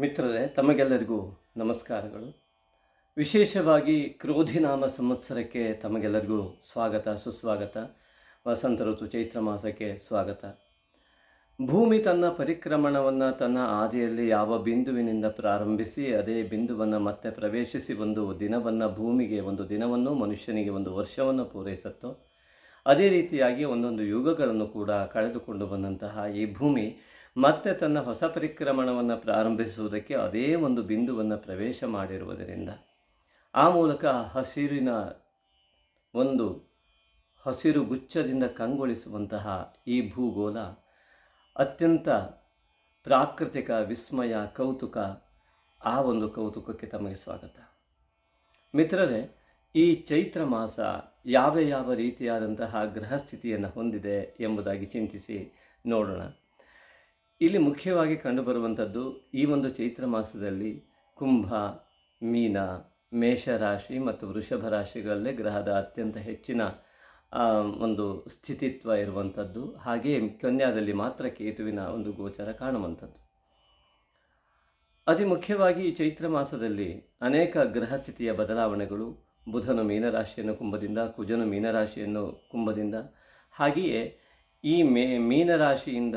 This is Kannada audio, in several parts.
ಮಿತ್ರರೇ, ತಮಗೆಲ್ಲರಿಗೂ ನಮಸ್ಕಾರಗಳು. ವಿಶೇಷವಾಗಿ ಕ್ರೋಧಿನಾಮ ಸಂವತ್ಸರಕ್ಕೆ ತಮಗೆಲ್ಲರಿಗೂ ಸ್ವಾಗತ, ಸುಸ್ವಾಗತ. ವಸಂತ ಋತು, ಚೈತ್ರ ಮಾಸಕ್ಕೆ ಸ್ವಾಗತ. ಭೂಮಿ ತನ್ನ ಪರಿಕ್ರಮಣವನ್ನು ತನ್ನ ಆದಿಯಲ್ಲಿ ಯಾವ ಬಿಂದುವಿನಿಂದ ಪ್ರಾರಂಭಿಸಿ, ಅದೇ ಬಿಂದುವನ್ನು ಮತ್ತೆ ಪ್ರವೇಶಿಸಿ ಒಂದು ದಿನವನ್ನು, ಭೂಮಿಗೆ ಒಂದು ದಿನವನ್ನು, ಮನುಷ್ಯನಿಗೆ ಒಂದು ವರ್ಷವನ್ನು ಪೂರೈಸುತ್ತೋ, ಅದೇ ರೀತಿಯಾಗಿ ಒಂದೊಂದು ಯುಗಗಳನ್ನು ಕೂಡ ಕಳೆದುಕೊಂಡು ಬಂದಂತಹ ಈ ಭೂಮಿ ಮತ್ತೆ ತನ್ನ ಹೊಸ ಪರಿಕ್ರಮಣವನ್ನು ಪ್ರಾರಂಭಿಸುವುದಕ್ಕೆ ಅದೇ ಒಂದು ಬಿಂದುವನ್ನು ಪ್ರವೇಶ ಮಾಡಿರುವುದರಿಂದ ಆ ಮೂಲಕ ಹಸಿರಿನ ಒಂದು ಹಸಿರು ಗುಚ್ಛದಿಂದ ಕಂಗೊಳಿಸುವಂತಹ ಈ ಭೂಗೋಳ ಅತ್ಯಂತ ಪ್ರಾಕೃತಿಕ, ವಿಸ್ಮಯ, ಕೌತುಕ, ಆ ಒಂದು ಕೌತುಕಕ್ಕೆ ತಮಗೆ ಸ್ವಾಗತ. ಮಿತ್ರರೇ, ಈ ಚೈತ್ರ ಮಾಸ ಯಾವ ಯಾವ ರೀತಿಯಾದಂತಹ ಗ್ರಹಸ್ಥಿತಿಯನ್ನು ಹೊಂದಿದೆ ಎಂಬುದಾಗಿ ಚಿಂತಿಸಿ ನೋಡೋಣ. ಇಲ್ಲಿ ಮುಖ್ಯವಾಗಿ ಕಂಡುಬರುವಂಥದ್ದು ಈ ಒಂದು ಚೈತ್ರ ಮಾಸದಲ್ಲಿ ಕುಂಭ, ಮೀನ, ಮೇಷರಾಶಿ ಮತ್ತು ವೃಷಭ ರಾಶಿಗಳಲ್ಲೇ ಗ್ರಹದ ಅತ್ಯಂತ ಹೆಚ್ಚಿನ ಒಂದು ಸ್ಥಿತಿತ್ವ ಇರುವಂಥದ್ದು. ಹಾಗೆಯೇ ಕನ್ಯಾದಲ್ಲಿ ಮಾತ್ರ ಕೇತುವಿನ ಒಂದು ಗೋಚರ ಕಾಣುವಂಥದ್ದು. ಅತಿ ಮುಖ್ಯವಾಗಿ ಈ ಚೈತ್ರ ಮಾಸದಲ್ಲಿ ಅನೇಕ ಗ್ರಹ ಸ್ಥಿತಿಯ ಬದಲಾವಣೆಗಳು, ಬುಧನು ಮೀನರಾಶಿಯನ್ನು ಕುಂಭದಿಂದ, ಕುಜನು ಮೀನರಾಶಿಯನ್ನು ಕುಂಭದಿಂದ. ಹಾಗೆಯೇ ಈ ಮೇ, ಮೀನರಾಶಿಯಿಂದ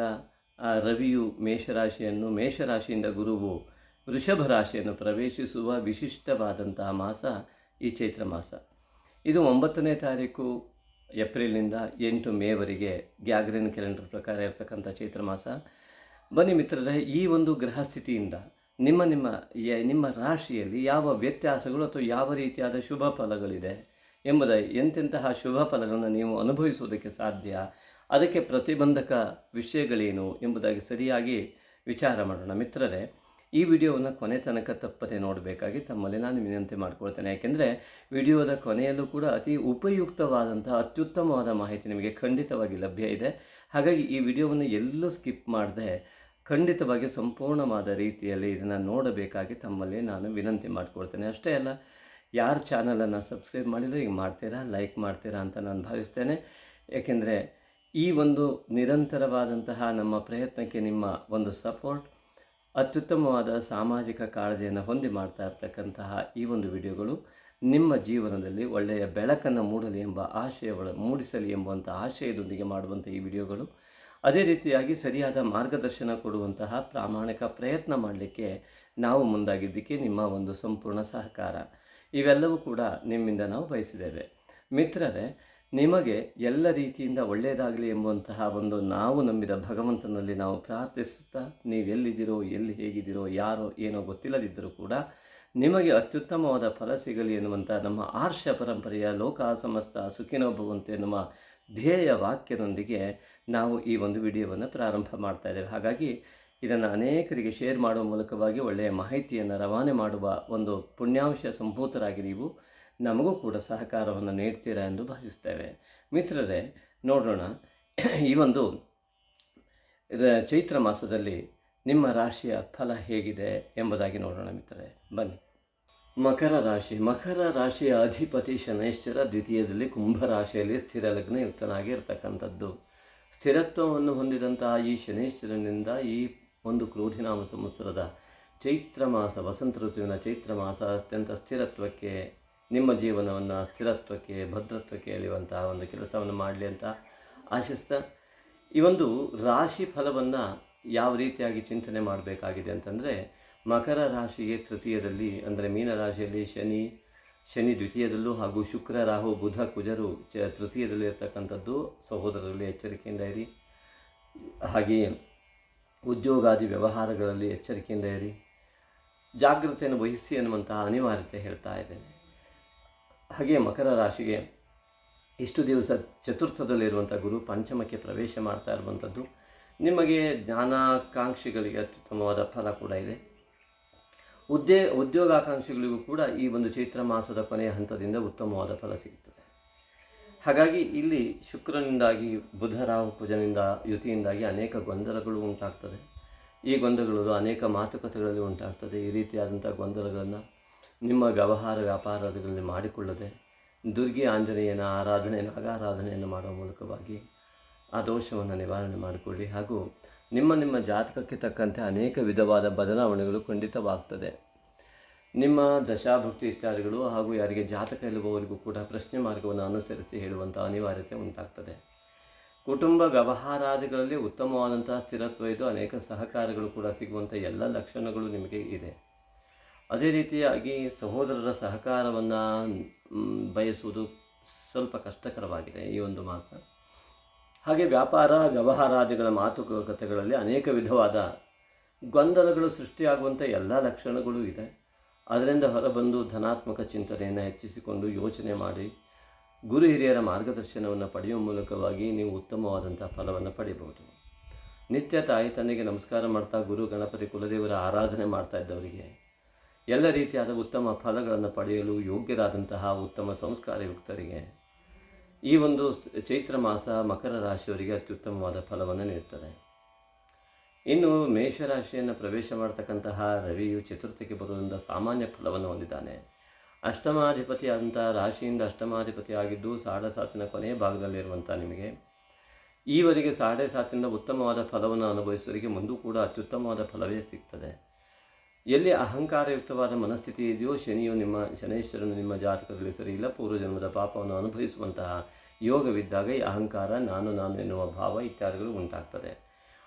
ಆ, ರವಿಯು ಮೇಷರಾಶಿಯನ್ನು ಮೇಷರಾಶಿಯಿಂದ ಗುರುವು ವೃಷಭ ರಾಶಿಯನ್ನು ಪ್ರವೇಶಿಸುವ ವಿಶಿಷ್ಟವಾದಂತಹ ಮಾಸ ಈ ಚೈತ್ರ ಮಾಸ. ಇದು ಒಂಬತ್ತನೇ ತಾರೀಕು ಏಪ್ರಿಲ್ನಿಂದ ಎಂಟು ಮೇವರೆಗೆ ಗ್ಯಾಗ್ರಿನ್ ಕ್ಯಾಲೆಂಡರ್ ಪ್ರಕಾರ ಇರತಕ್ಕಂಥ ಚೈತ್ರ ಮಾಸ. ಬನ್ನಿ ಮಿತ್ರರೇ ಈ ಒಂದು ಗ್ರಹ ಸ್ಥಿತಿಯಿಂದ ನಿಮ್ಮ ನಿಮ್ಮ ನಿಮ್ಮ ರಾಶಿಯಲ್ಲಿ ಯಾವ ವ್ಯತ್ಯಾಸಗಳು ಅಥವಾ ಯಾವ ರೀತಿಯಾದ ಶುಭ ಫಲಗಳಿದೆ ಎಂಬುದ ಎಂತೆಂತಹ ಶುಭ ಫಲಗಳನ್ನು ನೀವು ಅನುಭವಿಸುವುದಕ್ಕೆ ಸಾಧ್ಯ? ಅದಕ್ಕೆ ಪ್ರತಿಬಂಧಕ ವಿಷಯಗಳೇನು ಎಂಬುದಾಗಿ ಸರಿಯಾಗಿ ವಿಚಾರ ಮಾಡೋಣ. ಮಿತ್ರರೇ, ಈ ವಿಡಿಯೋವನ್ನು ಕೊನೆ ತನಕ ತಪ್ಪದೆ ನೋಡಬೇಕಾಗಿ ತಮ್ಮಲ್ಲಿ ನಾನು ವಿನಂತಿ ಮಾಡಿಕೊಳ್ತೇನೆ. ಯಾಕೆಂದರೆ, ವಿಡಿಯೋದ ಕೊನೆಯಲ್ಲೂ ಕೂಡ ಅತಿ ಉಪಯುಕ್ತವಾದಂತಹ ಅತ್ಯುತ್ತಮವಾದ ಮಾಹಿತಿ ನಿಮಗೆ ಖಂಡಿತವಾಗಿ ಲಭ್ಯ ಇದೆ. ಹಾಗಾಗಿ ಈ ವಿಡಿಯೋವನ್ನು ಎಲ್ಲೂ ಸ್ಕಿಪ್ ಮಾಡದೆ ಖಂಡಿತವಾಗಿ ಸಂಪೂರ್ಣವಾದ ರೀತಿಯಲ್ಲಿ ಇದನ್ನು ನೋಡಬೇಕಾಗಿ ತಮ್ಮಲ್ಲಿ ನಾನು ವಿನಂತಿ ಮಾಡಿಕೊಳ್ತೇನೆ. ಅಷ್ಟೇ ಅಲ್ಲ, ಯಾರು ಚಾನಲನ್ನು ಸಬ್ಸ್ಕ್ರೈಬ್ ಮಾಡಿದ್ರು ಈಗ ಮಾಡ್ತೀರಾ ಲೈಕ್ ಮಾಡ್ತೀರಾ ಅಂತ ನಾನು ಭಾವಿಸ್ತೇನೆ. ಏಕೆಂದರೆ ಈ ಒಂದು ನಿರಂತರವಾದಂತಹ ನಮ್ಮ ಪ್ರಯತ್ನಕ್ಕೆ ನಿಮ್ಮ ಒಂದು ಸಪೋರ್ಟ್, ಅತ್ಯುತ್ತಮವಾದ ಸಾಮಾಜಿಕ ಕಾಳಜಿಯನ್ನು ಹೊಂದಿ ಮಾಡ್ತಾ ಇರ್ತಕ್ಕಂತಹ ಈ ಒಂದು ವಿಡಿಯೋಗಳು ನಿಮ್ಮ ಜೀವನದಲ್ಲಿ ಒಳ್ಳೆಯ ಬೆಳಕನ್ನು ಮೂಡಲಿ ಎಂಬ ಆಶಯ ಮೂಡಿಸಲಿ ಎಂಬುವಂಥ ಆಶಯದೊಂದಿಗೆ ಮಾಡುವಂಥ ಈ ವಿಡಿಯೋಗಳು. ಅದೇ ರೀತಿಯಾಗಿ ಸರಿಯಾದ ಮಾರ್ಗದರ್ಶನ ಕೊಡುವಂತಹ ಪ್ರಾಮಾಣಿಕ ಪ್ರಯತ್ನ ಮಾಡಲಿಕ್ಕೆ ನಾವು ಮುಂದಾಗಿದ್ದಕ್ಕೆ ನಿಮ್ಮ ಒಂದು ಸಂಪೂರ್ಣ ಸಹಕಾರ. ಇವೆಲ್ಲವೂ ಕೂಡ ನಿಮ್ಮಿಂದ ನಾವು ಬಯಸಿದ್ದೇವೆ. ಮಿತ್ರರೇ ನಿಮಗೆ ಎಲ್ಲ ರೀತಿಯಿಂದ ಒಳ್ಳೆಯದಾಗಲಿ ಎಂಬಂತಹ ಒಂದು ನಾವು ನಂಬಿದ ಭಗವಂತನಲ್ಲಿ ನಾವು ಪ್ರಾರ್ಥಿಸುತ್ತಾ ನೀವು ಎಲ್ಲಿದ್ದೀರೋ, ಎಲ್ಲಿ ಹೇಗಿದ್ದೀರೋ, ಯಾರೋ, ಏನೋ ಗೊತ್ತಿಲ್ಲದಿದ್ದರೂ ಕೂಡ ನಿಮಗೆ ಅತ್ಯುತ್ತಮವಾದ ಫಲ ಸಿಗಲಿ ಎನ್ನುವಂಥ ನಮ್ಮ ಆರ್ಷ ಪರಂಪರೆಯ ಲೋಕ ಸಮಸ್ತ ಸುಖಿನೋ ನಮ್ಮ ಧ್ಯೇಯ ವಾಕ್ಯದೊಂದಿಗೆ ನಾವು ಈ ಒಂದು ವಿಡಿಯೋವನ್ನು ಪ್ರಾರಂಭ ಮಾಡ್ತಾ ಇದ್ದೇವೆ. ಹಾಗಾಗಿ ಇದನ್ನು ಅನೇಕರಿಗೆ ಶೇರ್ ಮಾಡುವ ಮೂಲಕವಾಗಿ ಒಳ್ಳೆಯ ಮಾಹಿತಿಯನ್ನು ರವಾನೆ ಮಾಡುವ ಒಂದು ಪುಣ್ಯಾಂಶ ಸಂಭೂತರಾಗಿ ನೀವು ನಮಗೂ ಕೂಡ ಸಹಕಾರವನ್ನು ನೀಡ್ತೀರಾ ಎಂದು ಭಾವಿಸ್ತೇವೆ. ಮಿತ್ರರೇ, ನೋಡೋಣ. ಈ ಒಂದು ಚೈತ್ರ ಮಾಸದಲ್ಲಿ ನಿಮ್ಮ ರಾಶಿಯ ಫಲ ಹೇಗಿದೆ ಎಂಬುದಾಗಿ ನೋಡೋಣ ಮಿತ್ರರೇ. ಬನ್ನಿ. ಮಕರ ರಾಶಿ. ಮಕರ ರಾಶಿಯ ಅಧಿಪತಿ ಶನೈಶ್ಚರ ದ್ವಿತೀಯದಲ್ಲಿ ಕುಂಭ ರಾಶಿಯಲ್ಲಿ ಸ್ಥಿರ ಲಗ್ನ ಯುಕ್ತನಾಗಿ ಇರತಕ್ಕಂಥದ್ದು ಸ್ಥಿರತ್ವವನ್ನು ಹೊಂದಿದಂತಹ ಈ ಶನೈಶ್ಚರನಿಂದ ಈ ಒಂದು ಕ್ರೋಧಿನಾಮ ಸಂವತ್ಸರದ ಚೈತ್ರ ಮಾಸ, ವಸಂತ ಋತುವಿನ ಚೈತ್ರ ಮಾಸ ಅತ್ಯಂತ ಸ್ಥಿರತ್ವಕ್ಕೆ ನಿಮ್ಮ ಜೀವನವನ್ನು ಸ್ಥಿರತ್ವಕ್ಕೆ, ಭದ್ರತ್ವಕ್ಕೆ ಎಳೆಯುವಂತಹ ಒಂದು ಕೆಲಸವನ್ನು ಮಾಡಲಿ ಅಂತ ಆಶಿಸ್ತಾ, ಈ ಒಂದು ರಾಶಿ ಫಲವನ್ನು ಯಾವ ರೀತಿಯಾಗಿ ಚಿಂತನೆ ಮಾಡಬೇಕಾಗಿದೆ ಅಂತಂದರೆ, ಮಕರ ರಾಶಿಗೆ ತೃತೀಯದಲ್ಲಿ, ಅಂದರೆ ಮೀನ ರಾಶಿಯಲ್ಲಿ ಶನಿ ಶನಿ ದ್ವಿತೀಯದಲ್ಲೂ ಹಾಗೂ ಶುಕ್ರ, ರಾಹು, ಬುಧ, ಕುಜರು ಚ ತೃತೀಯದಲ್ಲಿ ಇರ್ತಕ್ಕಂಥದ್ದು ಸಹೋದರರಲ್ಲಿ ಎಚ್ಚರಿಕೆಯಿಂದ ಇರಿ. ಹಾಗೆಯೇ ಉದ್ಯೋಗಾದಿ ವ್ಯವಹಾರಗಳಲ್ಲಿ ಎಚ್ಚರಿಕೆಯಿಂದ ಇರಿ. ಜಾಗ್ರತೆಯನ್ನು ವಹಿಸಿ ಅನ್ನುವಂತಹ ಅನಿವಾರ್ಯತೆ ಹೇಳ್ತಾ ಇದ್ದೇನೆ. ಹಾಗೆ ಮಕರ ರಾಶಿಗೆ ಇಷ್ಟು ದಿವಸ ಚತುರ್ಥದಲ್ಲಿರುವಂಥ ಗುರು ಪಂಚಮಕ್ಕೆ ಪ್ರವೇಶ ಮಾಡ್ತಾ ಇರುವಂಥದ್ದು ನಿಮಗೆ ಜ್ಞಾನಾಕಾಂಕ್ಷಿಗಳಿಗೆ ಅತ್ಯುತ್ತಮವಾದ ಫಲ ಕೂಡ ಇದೆ. ಉದ್ದೇ ಉದ್ಯೋಗಾಕಾಂಕ್ಷಿಗಳಿಗೂ ಕೂಡ ಈ ಒಂದು ಚೈತ್ರ ಮಾಸದ ಕೊನೆಯ ಹಂತದಿಂದ ಉತ್ತಮವಾದ ಫಲ ಸಿಗುತ್ತದೆ ಹಾಗಾಗಿ ಇಲ್ಲಿ ಶುಕ್ರನಿಂದಾಗಿ, ಬುಧ ರಾಹು ಕುಜನಿಂದ, ಯುತಿಯಿಂದಾಗಿ ಅನೇಕ ಗೊಂದಲಗಳು ಉಂಟಾಗ್ತದೆ. ಈ ಗೊಂದಲಗಳು, ಅನೇಕ ಮಾತುಕತೆಗಳಲ್ಲಿ ಉಂಟಾಗ್ತದೆ. ಈ ರೀತಿಯಾದಂಥ ಗೊಂದಲಗಳನ್ನು ನಿಮ್ಮ ವ್ಯವಹಾರ ವ್ಯಾಪಾರಗಳಲ್ಲಿ ಮಾಡಿಕೊಳ್ಳದೆ ದುರ್ಗಿ ಆಂಜನೇಯನ ಆರಾಧನೆ ನಾಗಾರಾಧನೆಯನ್ನು ಮಾಡುವ ಮೂಲಕವಾಗಿ ಆ ದೋಷವನ್ನು ನಿವಾರಣೆ ಮಾಡಿಕೊಳ್ಳಿ. ಹಾಗೂ ನಿಮ್ಮ ನಿಮ್ಮ ಜಾತಕಕ್ಕೆ ತಕ್ಕಂತೆ ಅನೇಕ ವಿಧವಾದ ಬದಲಾವಣೆಗಳು ಖಂಡಿತವಾಗ್ತದೆ. ನಿಮ್ಮ ದಶಾಭಕ್ತಿ ಇತ್ಯಾದಿಗಳು ಹಾಗೂ ಯಾರಿಗೆ ಜಾತಕ ಇಲ್ಲುವವರಿಗೂ ಕೂಡ ಪ್ರಶ್ನೆ ಮಾರ್ಗವನ್ನು ಅನುಸರಿಸಿ ಹೇಳುವಂಥ ಅನಿವಾರ್ಯತೆ ಉಂಟಾಗ್ತದೆ. ಕುಟುಂಬ ವ್ಯವಹಾರಾದಿಗಳಲ್ಲಿ ಉತ್ತಮವಾದಂತಹ ಸ್ಥಿರತ್ವ ಇದು, ಅನೇಕ ಸಹಕಾರಗಳು ಕೂಡ ಸಿಗುವಂಥ ಎಲ್ಲ ಲಕ್ಷಣಗಳು ನಿಮಗೆ ಇದೆ. ಅದೇ ರೀತಿಯಾಗಿ ಸಹೋದರರ ಸಹಕಾರವನ್ನು ಬಯಸುವುದು ಸ್ವಲ್ಪ ಕಷ್ಟಕರವಾಗಿದೆ ಈ ಒಂದು ಮಾಸ. ಹಾಗೆ ವ್ಯಾಪಾರ, ವ್ಯವಹಾರಾದಿಗಳ ಮಾತುಕತೆಗಳಲ್ಲಿ ಅನೇಕ ವಿಧವಾದ ಗೊಂದಲಗಳು ಸೃಷ್ಟಿಯಾಗುವಂಥ ಎಲ್ಲ ಲಕ್ಷಣಗಳು ಇದೆ. ಅದರಿಂದ ಹೊರಬಂದು ಧನಾತ್ಮಕ ಚಿಂತನೆಯನ್ನು ಹೆಚ್ಚಿಸಿಕೊಂಡು ಯೋಚನೆ ಮಾಡಿ, ಗುರು ಹಿರಿಯರ ಮಾರ್ಗದರ್ಶನವನ್ನು ಪಡೆಯುವ ಮೂಲಕವಾಗಿ ನೀವು ಉತ್ತಮವಾದಂಥ ಫಲವನ್ನು ಪಡೆಯಬಹುದು ನಿತ್ಯ ತಾಯಿ ತನ್ನಿಗೆ ನಮಸ್ಕಾರ ಮಾಡ್ತಾ ಗುರು, ಗಣಪತಿ, ಕುಲದೇವರ ಆರಾಧನೆ ಮಾಡ್ತಾ ಇದ್ದವರಿಗೆ ಎಲ್ಲ ರೀತಿಯಾದ ಉತ್ತಮ ಫಲಗಳನ್ನು ಪಡೆಯಲು ಯೋಗ್ಯರಾದಂತಹ ಉತ್ತಮ ಸಂಸ್ಕಾರಯುಕ್ತರಿಗೆ ಈ ಒಂದು ಚೈತ್ರ ಮಾಸ ಮಕರ ರಾಶಿಯವರಿಗೆ ಅತ್ಯುತ್ತಮವಾದ ಫಲವನ್ನು ನೀಡ್ತದೆ. ಇನ್ನು ಮೇಷರಾಶಿಯನ್ನು ಪ್ರವೇಶ ಮಾಡತಕ್ಕಂತಹ ರವಿಯು ಚತುರ್ಥಿಗೆ ಬರುವುದರಿಂದ ಸಾಮಾನ್ಯ ಫಲವನ್ನು ಹೊಂದಿದ್ದಾನೆ. ಅಷ್ಟಮಾಧಿಪತಿಯಾದಂಥ ರಾಶಿಯಿಂದ ಅಷ್ಟಮಾಧಿಪತಿಯಾಗಿದ್ದು ಸಾಡ ಸಾತಿನ ಕೊನೆಯ ಭಾಗದಲ್ಲಿರುವಂಥ ನಿಮಗೆ ಈವರೆಗೆ ಸಾಡೆ ಸಾತಿನಿಂದ ಉತ್ತಮವಾದ ಫಲವನ್ನು ಅನುಭವಿಸುವವರಿಗೆ ಮುಂದೂ ಕೂಡ ಅತ್ಯುತ್ತಮವಾದ ಫಲವೇ ಸಿಗ್ತದೆ. ಎಲ್ಲಿ ಅಹಂಕಾರಯುಕ್ತವಾದ ಮನಸ್ಥಿತಿ ಇದೆಯೋ ಶನಿಯು ನಿಮ್ಮ ಶನೇಶ್ವರನು ನಿಮ್ಮ ಜಾತಕದಲ್ಲಿ ಸರಿ ಇಲ್ಲ, ಪೂರ್ವಜನ್ಮದ ಪಾಪವನ್ನು ಅನುಭವಿಸುವಂತಹ ಯೋಗವಿದ್ದಾಗ ಈ ಅಹಂಕಾರ, ನಾನು ನಾನು ಎನ್ನುವ ಭಾವ ಇತ್ಯಾದಿಗಳು ಉಂಟಾಗ್ತದೆ.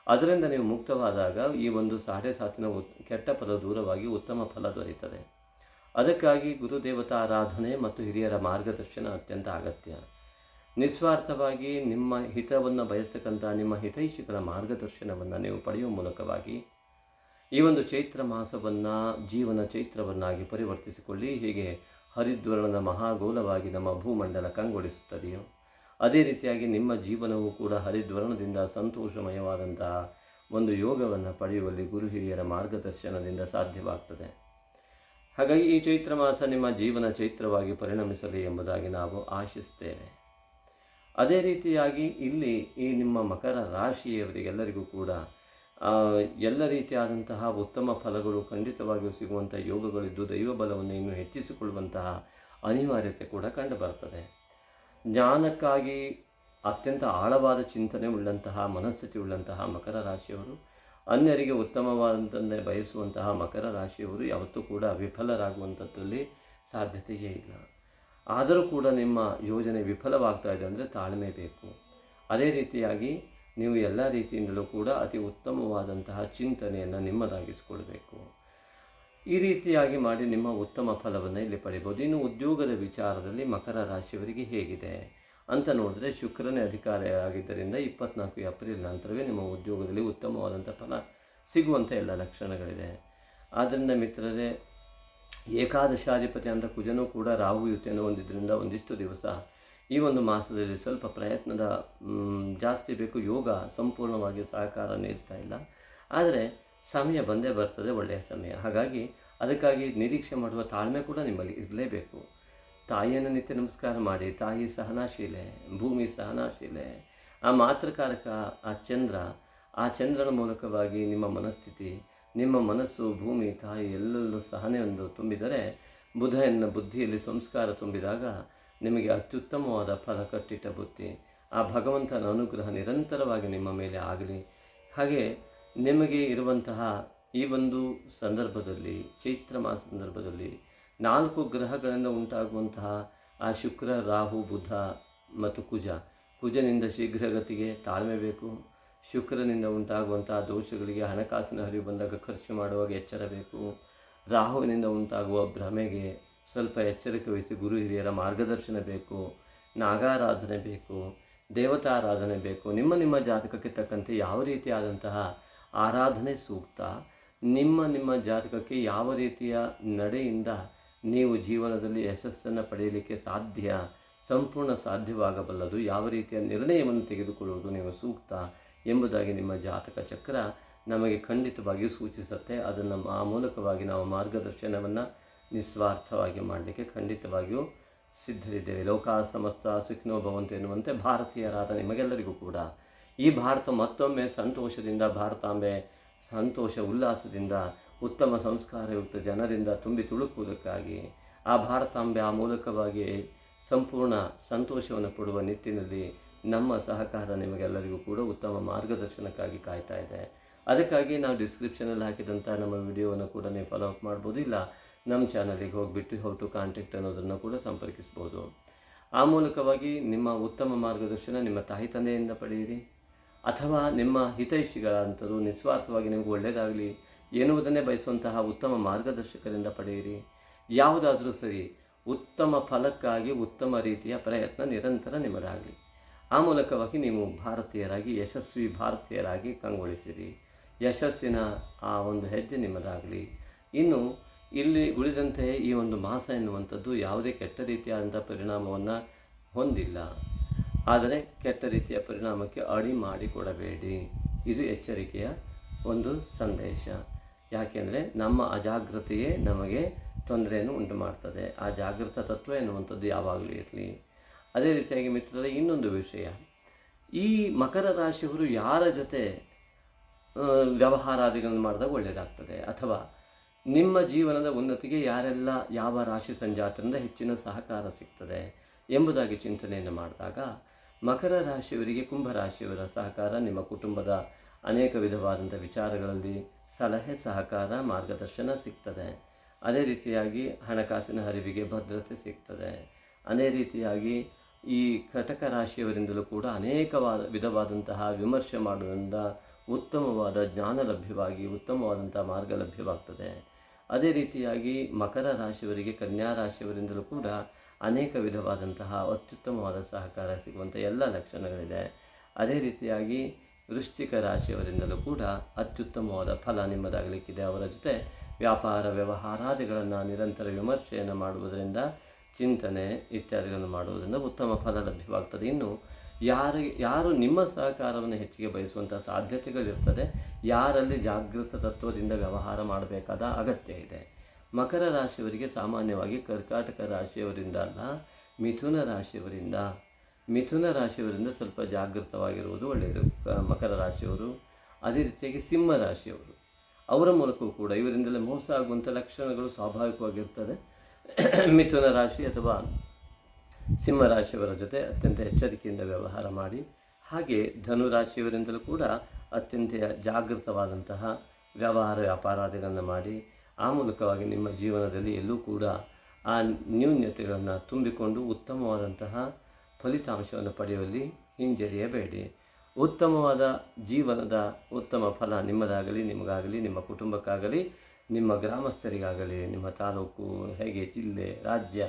ಅದರಿಂದ ನೀವು ಮುಕ್ತವಾದಾಗ ಈ ಒಂದು ಸಾಡೆ ಸಾತಿನ ಕೆಟ್ಟ ಫಲ ದೂರವಾಗಿ ಉತ್ತಮ ಫಲ ದೊರೆಯುತ್ತದೆ. ಅದಕ್ಕಾಗಿ ಗುರುದೇವತಾ ಆರಾಧನೆ ಮತ್ತು ಹಿರಿಯರ ಮಾರ್ಗದರ್ಶನ ಅತ್ಯಂತ ಅಗತ್ಯ. ನಿಸ್ವಾರ್ಥವಾಗಿ ನಿಮ್ಮ ಹಿತವನ್ನು ಬಯಸ್ತಕ್ಕಂಥ ನಿಮ್ಮ ಹಿತೈಷಿಗಳ ಮಾರ್ಗದರ್ಶನವನ್ನು ನೀವು ಪಡೆಯುವ ಮೂಲಕವಾಗಿ ಈ ಒಂದು ಚೈತ್ರ ಮಾಸವನ್ನು ಜೀವನ ಚೈತ್ರವನ್ನಾಗಿ ಪರಿವರ್ತಿಸಿಕೊಳ್ಳಿ. ಹೀಗೆ ಹರಿದ್ವರ್ಣದ ಮಹಾಗೋಲವಾಗಿ ನಮ್ಮ ಭೂಮಂಡಲ ಕಂಗೊಳಿಸುತ್ತದೆಯೋ, ಅದೇ ರೀತಿಯಾಗಿ ನಿಮ್ಮ ಜೀವನವೂ ಕೂಡ ಹರಿದ್ವರ್ಣದಿಂದ ಸಂತೋಷಮಯವಾದಂತಹ ಒಂದು ಯೋಗವನ್ನು ಪಡೆಯುವಲ್ಲಿ ಗುರು ಹಿರಿಯರ ಮಾರ್ಗದರ್ಶನದಿಂದ ಸಾಧ್ಯವಾಗ್ತದೆ. ಹಾಗಾಗಿ ಈ ಚೈತ್ರ ಮಾಸ ನಿಮ್ಮ ಜೀವನ ಚೈತ್ರವಾಗಿ ಪರಿಣಮಿಸಲಿ ಎಂಬುದಾಗಿ ನಾವು ಆಶಿಸ್ತೇವೆ ಅದೇ ರೀತಿಯಾಗಿ ಇಲ್ಲಿ ಈ ನಿಮ್ಮ ಮಕರ ರಾಶಿಯವರಿಗೆಲ್ಲರಿಗೂ ಕೂಡ ಎಲ್ಲ ರೀತಿಯಾದಂತಹ ಉತ್ತಮ ಫಲಗಳು ಖಂಡಿತವಾಗಿಯೂ ಸಿಗುವಂಥ ಯೋಗಗಳಿದ್ದು ದೈವ ಬಲವನ್ನು ಇನ್ನೂ ಹೆಚ್ಚಿಸಿಕೊಳ್ಳುವಂತಹ ಅನಿವಾರ್ಯತೆ ಕೂಡ ಕಂಡುಬರ್ತದೆ ಜ್ಞಾನಕ್ಕಾಗಿ ಅತ್ಯಂತ ಆಳವಾದ ಚಿಂತನೆ ಉಳ್ಳಂತಹ, ಮನಸ್ಥಿತಿ ಉಳ್ಳಂತಹ ಮಕರ ರಾಶಿಯವರು, ಅನ್ಯರಿಗೆ ಉತ್ತಮವಾದಂತೆ ಬಯಸುವಂತಹ ಮಕರ ರಾಶಿಯವರು ಯಾವತ್ತೂ ಕೂಡ ವಿಫಲರಾಗುವಂಥದ್ದಲ್ಲಿ ಸಾಧ್ಯತೆಯೇ ಇಲ್ಲ. ಆದರೂ ಕೂಡ ನಿಮ್ಮ ಯೋಜನೆ ವಿಫಲವಾಗ್ತಾ ಇದೆ ಅಂದರೆ ತಾಳ್ಮೆ ಬೇಕು. ಅದೇ ರೀತಿಯಾಗಿ ನೀವು ಎಲ್ಲ ರೀತಿಯಿಂದಲೂ ಕೂಡ ಅತಿ ಉತ್ತಮವಾದಂತಹ ಚಿಂತನೆಯನ್ನು ನಿಮ್ಮದಾಗಿಸಿಕೊಳ್ಬೇಕು. ಈ ರೀತಿಯಾಗಿ ಮಾಡಿ ನಿಮ್ಮ ಉತ್ತಮ ಫಲವನ್ನು ಇಲ್ಲಿ ಪಡಿಬೋದು. ಇನ್ನು ಉದ್ಯೋಗದ ವಿಚಾರದಲ್ಲಿ ಮಕರ ರಾಶಿಯವರಿಗೆ ಹೇಗಿದೆ? ಅಂತ ನೋಡಿದ್ರೆ ಶುಕ್ರನೇ ಅಧಿಕಾರಿಯಾಗಿದ್ದರಿಂದ ಇಪ್ಪತ್ನಾಲ್ಕು ಏಪ್ರಿಲ್ ನಂತರವೇ ನಿಮ್ಮ ಉದ್ಯೋಗದಲ್ಲಿ ಉತ್ತಮವಾದಂಥ ಫಲ ಸಿಗುವಂಥ ಎಲ್ಲ ಲಕ್ಷಣಗಳಿದೆ. ಆದ್ದರಿಂದ ಮಿತ್ರರೇ, ಏಕಾದಶಾಧಿಪತಿ ಅಂತ ಕುಜನೂ ಕೂಡ ರಾಹು ಯುತಿಯನ್ನು ಹೊಂದಿದ್ದರಿಂದ ಒಂದಿಷ್ಟು ದಿವಸ ಈ ಒಂದು ಮಾಸದಲ್ಲಿ ಸ್ವಲ್ಪ ಪ್ರಯತ್ನದ ಜಾಸ್ತಿ ಬೇಕು. ಯೋಗ ಸಂಪೂರ್ಣವಾಗಿ ಸಹಕಾರ ನೀಡ್ತಾ ಇಲ್ಲ. ಆದರೆ ಸಮಯ ಬಂದೇ ಬರ್ತದೆ, ಒಳ್ಳೆಯ ಸಮಯ. ಹಾಗಾಗಿ ಅದಕ್ಕಾಗಿ ನಿರೀಕ್ಷೆ ಮಾಡುವ ತಾಳ್ಮೆ ಕೂಡ ನಿಮ್ಮಲ್ಲಿ ಇರಲೇಬೇಕು. ತಾಯಿಯನ್ನು ನಿತ್ಯ ನಮಸ್ಕಾರ ಮಾಡಿ, ತಾಯಿ ಸಹನಾಶೀಲೆ, ಭೂಮಿ ಸಹನಾಶೀಲೆ, ಆ ಮಾತೃಕಾರಕ, ಆ ಚಂದ್ರ, ಆ ಚಂದ್ರನ ಮೂಲಕವಾಗಿ ನಿಮ್ಮ ಮನಸ್ಥಿತಿ, ನಿಮ್ಮ ಮನಸ್ಸು, ಭೂಮಿ, ತಾಯಿ ಎಲ್ಲೆಲ್ಲೂ ಸಹನೆಯೊಂದು ತುಂಬಿದರೆ ಬುಧ ಎನ್ನ ಬುದ್ಧಿಯಲ್ಲಿ ಸಂಸ್ಕಾರ ತುಂಬಿದಾಗ ನಿಮಗೆ ಅತ್ಯುತ್ತಮವಾದ ಫಲ ಕಟ್ಟಿಟ್ಟ ಬುತ್ತಿ ಆ ಭಗವಂತನ ಅನುಗ್ರಹ ನಿರಂತರವಾಗಿ ನಿಮ್ಮ ಮೇಲೆ ಆಗಲಿ. ಹಾಗೆ ನಿಮಗೆ ಇರುವಂತಹ ಈ ಒಂದು ಸಂದರ್ಭದಲ್ಲಿ, ಚೈತ್ರ ಮಾಸ ಸಂದರ್ಭದಲ್ಲಿ ನಾಲ್ಕು ಗ್ರಹಗಳಿಂದ ಉಂಟಾಗುವಂತಹ ಆ ಶುಕ್ರ, ರಾಹು, ಬುಧ ಮತ್ತು ಕುಜ. ಕುಜನಿಂದ ಶೀಘ್ರಗತಿಗೆ ತಾಳ್ಮೆ ಬೇಕು. ಶುಕ್ರನಿಂದ ಉಂಟಾಗುವಂತಹ ದೋಷಗಳಿಗೆ ಹಣಕಾಸಿನ ಹರಿವು ಬಂದಾಗ ಖರ್ಚು ಮಾಡುವಾಗ ಎಚ್ಚರ ಬೇಕು. ರಾಹುವಿನಿಂದ ಉಂಟಾಗುವ ಭ್ರಮೆಗೆ ಸ್ವಲ್ಪ ಎಚ್ಚರಿಕೆ ವಹಿಸಿ ಗುರು ಹಿರಿಯರ ಮಾರ್ಗದರ್ಶನ ಬೇಕು, ನಾಗಾರಾಧನೆ ಬೇಕು, ದೇವತಾರಾಧನೆ ಬೇಕು. ನಿಮ್ಮ ನಿಮ್ಮ ಜಾತಕಕ್ಕೆ ತಕ್ಕಂತೆ ಯಾವ ರೀತಿಯಾದಂತಹ ಆರಾಧನೆ ಸೂಕ್ತ? ನಿಮ್ಮ ನಿಮ್ಮ ಜಾತಕಕ್ಕೆ ಯಾವ ರೀತಿಯ ನಡೆಯಿಂದ ನೀವು ಜೀವನದಲ್ಲಿ ಯಶಸ್ಸನ್ನು ಪಡೆಯಲಿಕ್ಕೆ ಸಾಧ್ಯ? ಸಂಪೂರ್ಣ ಸಾಧ್ಯವಾಗಬಲ್ಲದು. ಯಾವ ರೀತಿಯ ನಿರ್ಣಯವನ್ನು ತೆಗೆದುಕೊಳ್ಳುವುದು ನೀವು ಸೂಕ್ತ ಎಂಬುದಾಗಿ ನಿಮ್ಮ ಜಾತಕ ಚಕ್ರ ನಮಗೆ ಖಂಡಿತವಾಗಿಯೂ ಸೂಚಿಸುತ್ತೆ. ಅದನ್ನು ಆ ಮೂಲಕವಾಗಿ ನಾವು ಮಾರ್ಗದರ್ಶನವನ್ನು ನಿಸ್ವಾರ್ಥವಾಗಿ ಮಾಡಲಿಕ್ಕೆ ಖಂಡಿತವಾಗಿಯೂ ಸಿದ್ಧರಿದ್ದೇವೆ. ಲೋಕ ಸಮಸ್ತ ಸುಖಿನೋ ಭವಂತು ಎನ್ನುವಂತೆ ಭಾರತೀಯರಾದ ನಿಮಗೆಲ್ಲರಿಗೂ ಕೂಡ ಈ ಭಾರತ ಮತ್ತೊಮ್ಮೆ ಸಂತೋಷದಿಂದ, ಭಾರತಾಂಬೆ ಸಂತೋಷ, ಉಲ್ಲಾಸದಿಂದ, ಉತ್ತಮ ಸಂಸ್ಕಾರಯುಕ್ತ ಜನರಿಂದ ತುಂಬಿ ತುಳುಕುವುದಕ್ಕಾಗಿ ಆ ಭಾರತಾಂಬೆ ಆ ಮೂಲಕವಾಗಿ ಸಂಪೂರ್ಣ ಸಂತೋಷವನ್ನು ಕೊಡುವ ನಿಟ್ಟಿನಲ್ಲಿ ನಮ್ಮ ಸಹಕಾರ ನಿಮಗೆಲ್ಲರಿಗೂ ಕೂಡ ಉತ್ತಮ ಮಾರ್ಗದರ್ಶನಕ್ಕಾಗಿ ಕಾಯ್ತಾ ಇದೆ. ಅದಕ್ಕಾಗಿ ನಾವು ಡಿಸ್ಕ್ರಿಪ್ಷನಲ್ಲಿ ಹಾಕಿದಂಥ ನಮ್ಮ ವಿಡಿಯೋವನ್ನು ಕೂಡ ನೀವು ಫಾಲೋ ಅಪ್ ಮಾಡ್ಬೋದು. ಇಲ್ಲ ನಮ್ಮ ಚಾನಲಿಗೆ ಹೋಗಿಬಿಟ್ಟು ಹೌ ಟು ಕಾಂಟ್ಯಾಕ್ಟ್ ಅನ್ನೋದನ್ನು ಕೂಡ ಸಂಪರ್ಕಿಸ್ಬೋದು. ಆ ಮೂಲಕವಾಗಿ ನಿಮ್ಮ ಉತ್ತಮ ಮಾರ್ಗದರ್ಶನ ನಿಮ್ಮ ತಾಯಿ ತಂದೆಯಿಂದ ಪಡೆಯಿರಿ. ಅಥವಾ ನಿಮ್ಮ ಹಿತೈಷಿಗಳಂತರೂ ನಿಸ್ವಾರ್ಥವಾಗಿ ನಿಮಗೆ ಒಳ್ಳೆಯದಾಗಲಿ ಎನ್ನುವುದನ್ನೇ ಬಯಸುವಂತಹ ಉತ್ತಮ ಮಾರ್ಗದರ್ಶಕರಿಂದ ಪಡೆಯಿರಿ. ಯಾವುದಾದರೂ ಸರಿ ಉತ್ತಮ ಫಲಕ್ಕಾಗಿ ಉತ್ತಮ ರೀತಿಯ ಪ್ರಯತ್ನ ನಿರಂತರ ನಿಮ್ಮದಾಗಲಿ. ಆ ಮೂಲಕವಾಗಿ ನೀವು ಭಾರತೀಯರಾಗಿ, ಯಶಸ್ವಿ ಭಾರತೀಯರಾಗಿ ಕಂಗೊಳಿಸಿರಿ. ಯಶಸ್ಸಿನ ಆ ಒಂದು ಹೆಜ್ಜೆ ನಿಮ್ಮದಾಗಲಿ. ಇನ್ನು ಇಲ್ಲಿ ಉಳಿದಂತೆ ಈ ಒಂದು ಮಾಸ ಎನ್ನುವಂಥದ್ದು ಯಾವುದೇ ಕೆಟ್ಟ ರೀತಿಯಾದಂಥ ಪರಿಣಾಮವನ್ನು ಹೊಂದಿಲ್ಲ. ಆದರೆ ಕೆಟ್ಟ ರೀತಿಯ ಪರಿಣಾಮಕ್ಕೆ ಅಡಿ ಮಾಡಿಕೊಡಬೇಡಿ. ಇದು ಎಚ್ಚರಿಕೆಯ ಒಂದು ಸಂದೇಶ. ಯಾಕೆಂದರೆ ನಮ್ಮ ಅಜಾಗ್ರತೆಯೇ ನಮಗೆ ತೊಂದರೆಯನ್ನು ಉಂಟು ಮಾಡ್ತದೆ ಆ ಜಾಗೃತ ತತ್ವ ಎನ್ನುವಂಥದ್ದು ಯಾವಾಗಲೂ ಇರಲಿ. ಅದೇ ರೀತಿಯಾಗಿ ಮಿತ್ರರ, ಇನ್ನೊಂದು ವಿಷಯ. ಈ ಮಕರ ರಾಶಿಯವರು ಯಾರ ಜೊತೆ ವ್ಯವಹಾರಾದಿಗಳನ್ನು ಮಾಡಿದಾಗ ಒಳ್ಳೆಯದಾಗ್ತದೆ. ಅಥವಾ ನಿಮ್ಮ ಜೀವನದ ಉನ್ನತಿಗೆ ಯಾರೆಲ್ಲ ಯಾವ ರಾಶಿ ಸಂಜಾತರಿಂದ ಹೆಚ್ಚಿನ ಸಹಕಾರ ಸಿಗ್ತದೆ ಎಂಬುದಾಗಿ ಚಿಂತನೆಯನ್ನು ಮಾಡಿದಾಗ ಮಕರ ರಾಶಿಯವರಿಗೆ ಕುಂಭರಾಶಿಯವರ ಸಹಕಾರ, ನಿಮ್ಮ ಕುಟುಂಬದ ಅನೇಕ ವಿಧವಾದಂಥ ವಿಚಾರಗಳಲ್ಲಿ ಸಲಹೆ, ಸಹಕಾರ, ಮಾರ್ಗದರ್ಶನ ಸಿಗ್ತದೆ. ಅದೇ ರೀತಿಯಾಗಿ ಹಣಕಾಸಿನ ಹರಿವಿಗೆ ಭದ್ರತೆ ಸಿಗ್ತದೆ. ಅದೇ ರೀತಿಯಾಗಿ ಈ ಕಟಕ ರಾಶಿಯವರಿಂದಲೂ ಕೂಡ ಅನೇಕವಾದ ವಿಧವಾದಂತಹ ವಿಮರ್ಶೆ ಮಾಡುವುದರಿಂದ ಉತ್ತಮವಾದ ಜ್ಞಾನ ಲಭ್ಯವಾಗಿ, ಉತ್ತಮವಾದಂಥ ಮಾರ್ಗ ಲಭ್ಯವಾಗ್ತದೆ. ಅದೇ ರೀತಿಯಾಗಿ ಮಕರ ರಾಶಿಯವರಿಗೆ, ಕನ್ಯಾ ರಾಶಿಯವರಿಂದಲೂ ಕೂಡ ಅನೇಕ ವಿಧವಾದಂತಹ ಅತ್ಯುತ್ತಮವಾದ ಸಹಕಾರ ಸಿಗುವಂಥ ಎಲ್ಲ ಲಕ್ಷಣಗಳಿದೆ. ಅದೇ ರೀತಿಯಾಗಿ ವೃಶ್ಚಿಕ ರಾಶಿಯವರಿಂದಲೂ ಕೂಡ ಅತ್ಯುತ್ತಮವಾದ ಫಲ ನಿಮ್ಮದಾಗಲಿಕ್ಕಿದೆ. ಅವರ ಜೊತೆ ವ್ಯಾಪಾರ ವ್ಯವಹಾರಾದಿಗಳನ್ನು ನಿರಂತರ ವಿಮರ್ಶೆಯನ್ನು ಮಾಡುವುದರಿಂದ, ಚಿಂತನೆ ಇತ್ಯಾದಿಗಳನ್ನು ಮಾಡುವುದರಿಂದ ಉತ್ತಮ ಫಲ ಲಭ್ಯವಾಗ್ತದೆ. ಇನ್ನು ಯಾರು ಯಾರು ನಿಮ್ಮ ಸಹಕಾರವನ್ನು ಹೆಚ್ಚಿಗೆ ಬಯಸುವಂಥ ಸಾಧ್ಯತೆಗಳಿರ್ತದೆ ಯಾರಲ್ಲಿ ಜಾಗೃತ ತತ್ವದಿಂದ ವ್ಯವಹಾರ ಮಾಡಬೇಕಾದ ಅಗತ್ಯ ಇದೆ? ಮಕರ ರಾಶಿಯವರಿಗೆ ಸಾಮಾನ್ಯವಾಗಿ ಕರ್ಕಾಟಕ ರಾಶಿಯವರಿಂದ ಅಲ್ಲ, ಮಿಥುನ ರಾಶಿಯವರಿಂದ. ಮಿಥುನ ರಾಶಿಯವರಿಂದ ಸ್ವಲ್ಪ ಜಾಗೃತವಾಗಿರುವುದು ಒಳ್ಳೆಯದು. ಮಕರ ರಾಶಿಯವರು, ಅದೇ ರೀತಿಯಾಗಿ ಸಿಂಹ ರಾಶಿಯವರು. ಅವರ ಮೂಲಕವೂ ಕೂಡ ಇವರಿಂದಲೇ ಮೋಸ ಆಗುವಂಥ ಲಕ್ಷಣಗಳು ಸ್ವಾಭಾವಿಕವಾಗಿರ್ತದೆ. ಮಿಥುನ ರಾಶಿ ಅಥವಾ ಸಿಂಹ ರಾಶಿಯವರ ಜೊತೆ ಅತ್ಯಂತ ಎಚ್ಚರಿಕೆಯಿಂದ ವ್ಯವಹಾರ ಮಾಡಿ ಹಾಗೆ ಧನು ರಾಶಿಯವರಿಂದಲೂ ಕೂಡ ಅತ್ಯಂತ ಜಾಗೃತವಾದಂತಹ ವ್ಯವಹಾರ ವ್ಯಾಪಾರಾದಿಗಳನ್ನು ಮಾಡಿ, ಆ ಮೂಲಕವಾಗಿ ನಿಮ್ಮ ಜೀವನದಲ್ಲಿ ಎಲ್ಲೂ ಕೂಡ ಆ ನ್ಯೂನ್ಯತೆಗಳನ್ನು ತುಂಬಿಕೊಂಡು ಉತ್ತಮವಾದಂತಹ ಫಲಿತಾಂಶವನ್ನು ಪಡೆಯುವಲ್ಲಿ ಹಿಂಜರಿಯಬೇಡಿ. ಉತ್ತಮವಾದ ಜೀವನದ ಉತ್ತಮ ಫಲ ನಿಮ್ಮದಾಗಲಿ, ನಿಮಗಾಗಲಿ, ನಿಮ್ಮ ಕುಟುಂಬಕ್ಕಾಗಲಿ, ನಿಮ್ಮ ಗ್ರಾಮಸ್ಥರಿಗಾಗಲಿ, ನಿಮ್ಮ ತಾಲೂಕು, ಹೇಗೆ ಜಿಲ್ಲೆ, ರಾಜ್ಯ,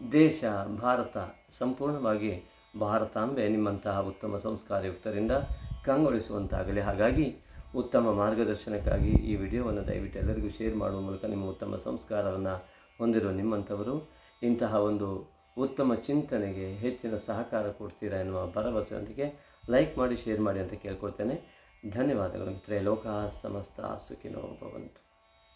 ದೇಶ, ಭಾರತ, ಸಂಪೂರ್ಣವಾಗಿ ಭಾರತಾಂಬೆ ನಿಮ್ಮಂತಹ ಉತ್ತಮ ಸಂಸ್ಕಾರಯುಕ್ತರಿಂದ ಕಂಗೊಳಿಸುವಂತಾಗಲಿ ಹಾಗಾಗಿ ಉತ್ತಮ ಮಾರ್ಗದರ್ಶನಕ್ಕಾಗಿ ಈ ವಿಡಿಯೋವನ್ನು ದಯವಿಟ್ಟು ಎಲ್ಲರಿಗೂ ಶೇರ್ ಮಾಡುವ ಮೂಲಕ ನಿಮ್ಮ ಉತ್ತಮ ಸಂಸ್ಕಾರವನ್ನು ಹೊಂದಿರುವ ನಿಮ್ಮಂಥವರು, ಇಂತಹ ಒಂದು ಉತ್ತಮ ಚಿಂತನೆಗೆ ಹೆಚ್ಚಿನ ಸಹಕಾರ ಕೊಡ್ತೀರಾ ಎನ್ನುವ ಭರವಸೆಯೊಂದಿಗೆ ಲೈಕ್ ಮಾಡಿ, ಶೇರ್ ಮಾಡಿ ಅಂತ ಕೇಳ್ಕೊಳ್ತೇನೆ. ಧನ್ಯವಾದಗಳು ಮಿತ್ರೇ ಲೋಕ ಸಮಸ್ತ ಸುಖಿನೋ ಭವಂತು.